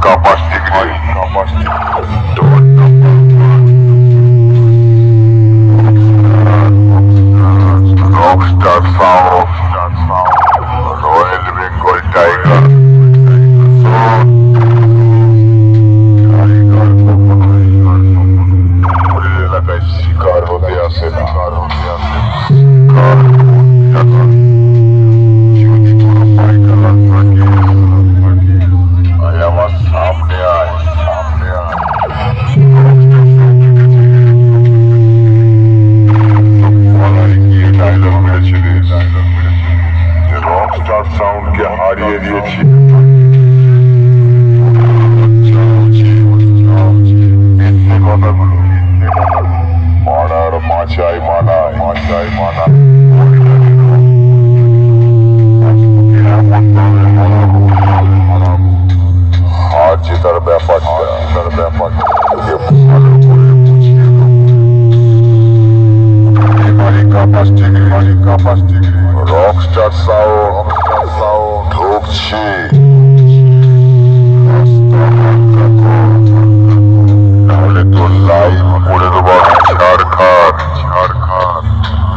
kapasite gede. Kapasite. Rockstar সাউন্ডকে হারিয়ে দিয়েছি মিথ্যে কথাগুলো পাড়ার মাচায় মানায় মাচায় মানায় আজ জেতার ব্যাপারটা জেতার ব্যাপারটা তোকে ভালো করে বুঝিয়ে দেবো মালিকা পাঁচ ডিগ্রি মালিকা পাঁচ Sound. নাহলে তোর লাইফ করে দেবো ঝাড়খান ঝাড়খান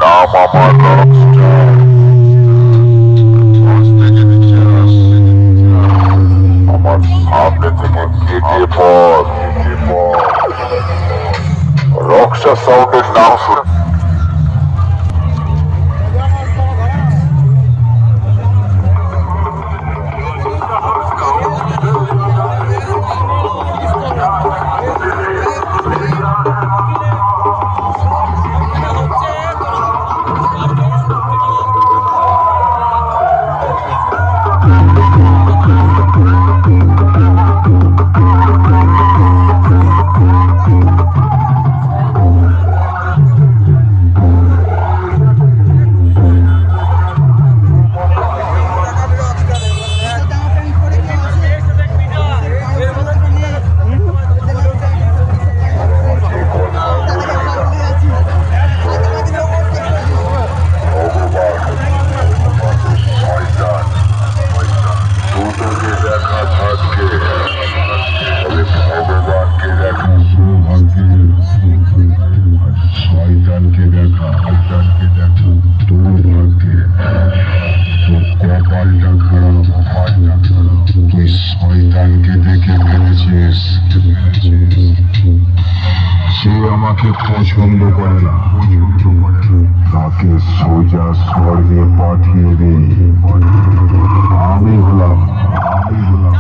নাম আমার। আমার সামনে থেকে কেটে পড় কেটে পড় সে আমাকে পছন্দ করে না তাকে সোজা স্বর্গে পাঠিয়ে দে আমি হলাম আমি হলাম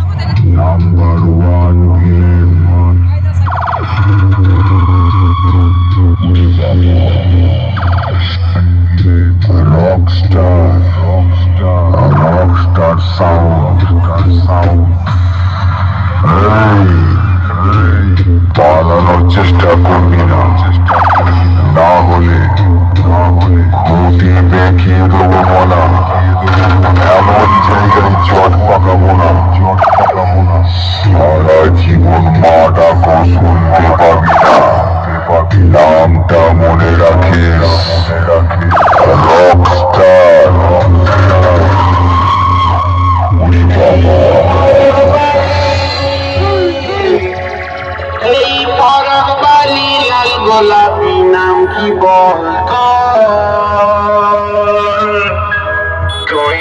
নাম্বার ওয়ান ভিলেন পালানোর চেষ্টা করবি না। চেষ্টা গোলাপি নাম কি বল তুই